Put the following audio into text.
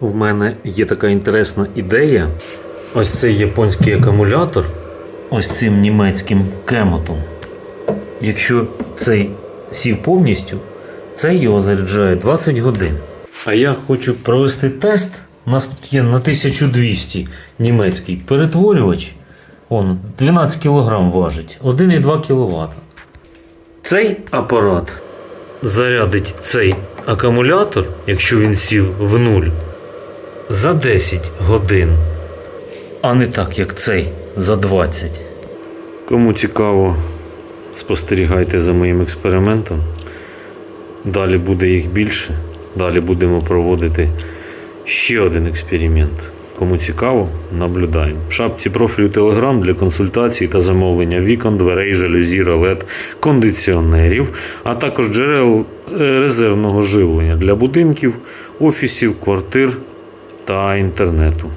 В мене є така інтересна ідея. Ось цей японський акумулятор, ось цим німецьким кемотом. Якщо цей сів повністю, цей його заряджає 20 годин. А я хочу провести тест. У нас тут є на 1200 німецький перетворювач. Он 12 кг важить, 1,2 кВт. Цей апарат зарядить цей акумулятор, якщо він сів в нуль, за 10 годин, а не так, як цей за 20. Кому цікаво, спостерігайте за моїм експериментом. Далі буде їх більше. Далі будемо проводити ще один експеримент. Кому цікаво, наблюдаємо. В шапці профілю Telegram для консультацій та замовлення вікон, дверей, жалюзі, ролет, кондиціонерів, а також джерел е, резервного живлення для будинків, офісів, квартир та інтернету.